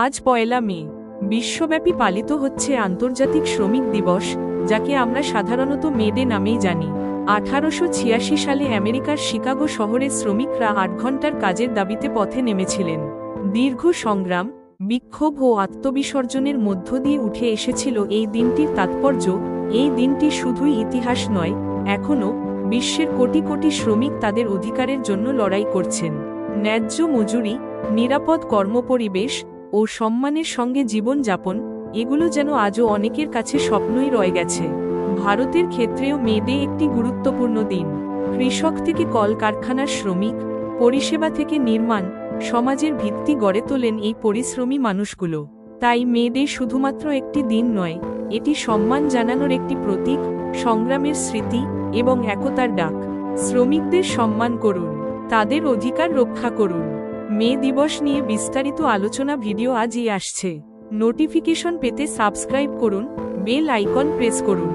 আজ পয়লা মে, বিশ্বব্যাপী পালিত হচ্ছে আন্তর্জাতিক শ্রমিক দিবস, যাকে আমরা সাধারণত মেডে নামেই জানি। আঠারোশো ছিয়াশি সালে আমেরিকার শিকাগো শহরে শ্রমিকরা আট ঘণ্টার কাজের দাবিতে পথে নেমেছিলেন। দীর্ঘ সংগ্রাম, বিক্ষোভ ও আত্মবিসর্জনের মধ্য দিয়ে উঠে এসেছিল এই দিনটির তাৎপর্য। এই দিনটি শুধুই ইতিহাস নয়, এখনও বিশ্বের কোটি কোটি শ্রমিক তাদের অধিকারের জন্য লড়াই করছেন। ন্যায্য মজুরি, নিরাপদ কর্মপরিবেশ ও সম্মানের সঙ্গে জীবনযাপন, এগুলো যেন আজও অনেকের কাছে স্বপ্নই রয়ে গেছে। ভারতের ক্ষেত্রেও মেডে একটি গুরুত্বপূর্ণ দিন। কৃষক থেকে কলকারখানার শ্রমিক, পরিষেবা থেকে নির্মাণ, সমাজের ভিত্তি গড়ে তোলেন এই পরিশ্রমী মানুষগুলো। তাই মেডে শুধুমাত্র একটি দিন নয়, এটি সম্মান জানানোর একটি প্রতীক, সংগ্রামের স্মৃতি এবং একতার ডাক। শ্রমিকদের সম্মান করুন, তাদের অধিকার রক্ষা করুন। মে দিবস নিয়ে বিস্তারিত আলোচনা ভিডিও আজই আসছে। নোটিফিকেশন পেতে সাবস্ক্রাইব করুন, বেল আইকন প্রেস করুন।